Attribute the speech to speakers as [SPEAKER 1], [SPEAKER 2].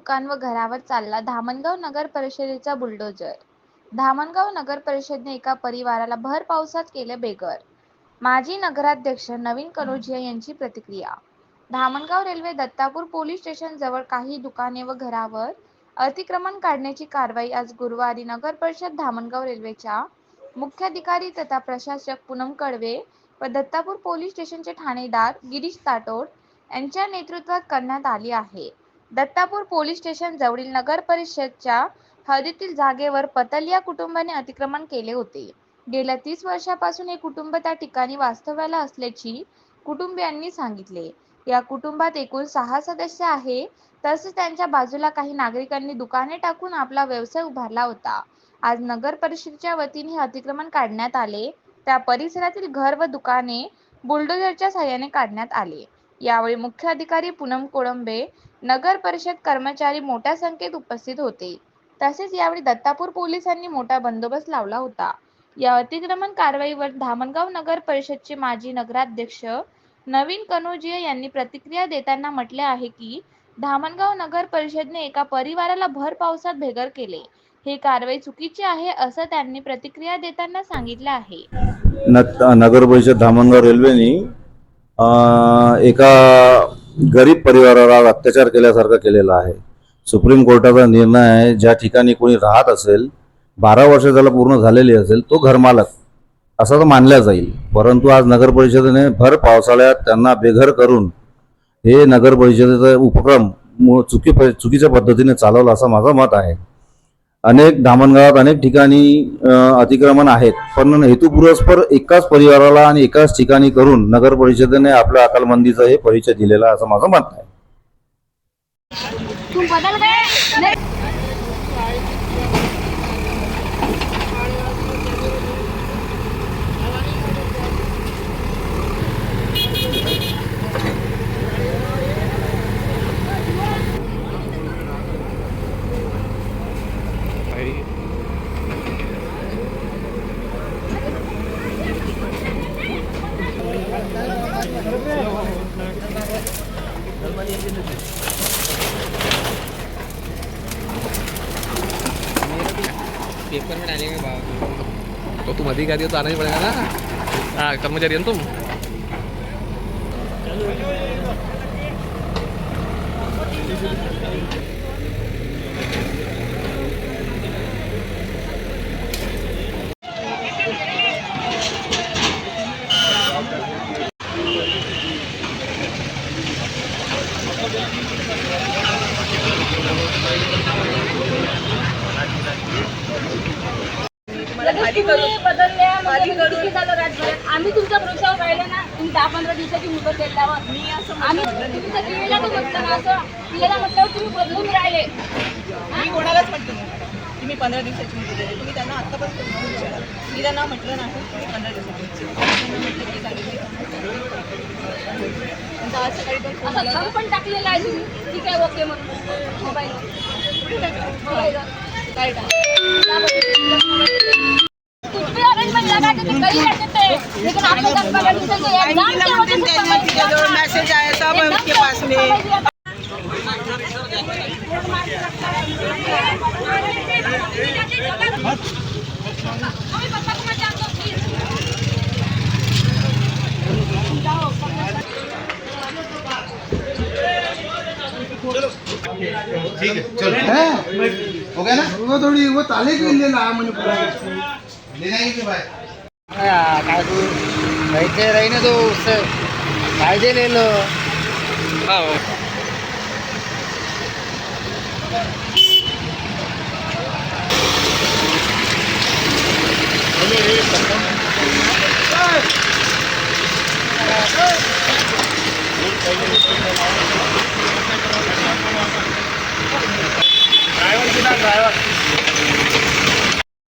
[SPEAKER 1] दुकान व घरावर चालला धामणगाव नगर परिषदेचा बुलडोजर. धामणगाव नगर परिषदेने एका परिवाराला भर पावसात केले बेघर. माजी नगराध्यक्ष नवीन कनोजिया यांची प्रतिक्रिया. Dhamangaon railway Dattapur police station जवळ काही दुकाने व घरावर अतिक्रमण काढण्याची कारवाई आज गुरुवारी नगर परिषद धामणगाव रेल्वेच्या मुख्याधिकारी तथा प्रशासक पूनम कडवे व दत्तापूर पोलीस स्टेशनचे ठाणेदार गिरीश ताटोड यांच्या नेतृत्वात करण्यात आली आहे. दत्तापूर पोलीस स्टेशन जवळील नगर परिषदच्या हद्दीतील जागेवर पतलिया कुटुंबाने अतिक्रमण केले होते. गेल्या तीस वर्षापासून हे कुटुंब त्या ठिकाणी वास्तव्याला असल्याची कुटुंबियांनी सांगितले. या कुटुंबात एकूण सहा सदस्य आहे. तसेच त्यांच्या बाजूला काही नागरिकांनी दुकाने टाकून आपला व्यवसाय उभारला होता. आज नगर परिषदेच्या वतीने हे अतिक्रमण काढण्यात आले. त्या परिसरातील घर व दुकाने बुलडोझरच्या सहाय्याने काढण्यात आले. यावेळी मुख्य अधिकारी पूनम कोळंबे नगर परिषद कर्मचारी मोठ्या संख्येत उपस्थित होते. तसेच यावेळी दत्तापूर पोलिसांनी मोठा बंदोबस्त लावला होता. या अतिक्रमण कारवाईवर धामणगाव नगर परिषदचे माजी नगराध्यक्ष नवीन कनोजिया यांनी प्रतिक्रिया देताना म्हटले आहे की धामणगाव नगर परिषदने एका परिवाराला भर पावसात भेगर केले. हे कारवाई चुकीची आहे असं त्यांनी प्रतिक्रिया देताना सांगितलं आहे.
[SPEAKER 2] नगर परिषद धामणगाव रेल्वेने एका गरीब परिवारावर अत्याचार केल्यासारखा केलेला आहे. सुप्रीम कोर्टाचा निर्णय आहे ज्या ठिकाणी कोणी राहत असेल बारा वर्ष त्याला पूर्ण झालेली असेल तो घरमालक. असा तर मानला जाईल. परंतु आज नगर परिषदेने भर पावसाळ्यात त्यांना बेघर करून हे नगर परिषदेचा उपक्रम चुकी चुकीच्या पद्धतीने चालवला असं माझं मत आहे. अनेक धामणगावात अनेक ठिकाणी अतिक्रमण आहेत. पण हेतुपुरस्पर एकाच परिवाराला आणि एकाच ठिकाणी करून नगर परिषदेने आपल्या अकालमंदीचा हे परिचय दिलेला असं माझं मत आहे.
[SPEAKER 3] पेपर में डालेंगे बाबा तो तुम अधिकारी हो तो आना ही पड़ेगा ना हाँ कर्मचारी हो ना तुम
[SPEAKER 4] लगेच तुम्ही आम्ही तुमच्या भरोशावर राहिलो ना तुम्ही दहा पंधरा दिवसाची मुदत दिल्यावर मी असं आम्ही तुमचं केळीला तर म्हटलं ना असं. केळीला म्हटल्यावर तुम्ही बदलून राहिले.
[SPEAKER 5] मी कोणालाच म्हटलं की मी पंधरा दिवसाची मुदत देते तुम्ही त्यांना विचारा मी त्यांना म्हटलं नाही पंधरा दिवसाची म्हटलं की सकाळी
[SPEAKER 4] असं पण टाकलेलं आहे तुम्ही. ठीक आहे ओके म्हणून. मोबाईल मोबाईल
[SPEAKER 5] काय
[SPEAKER 4] के तो. कहीं लेकिन आपने ये
[SPEAKER 5] मैसेज आया सब है उसके पास में.
[SPEAKER 6] हो? गया ना? वो थोड़ी वो ताले के लिए ला मैंने पूरा ले जाएंगे भाई।
[SPEAKER 7] काकू पैसे रहीने तो उससे फायदे ले लो।
[SPEAKER 3] हाँ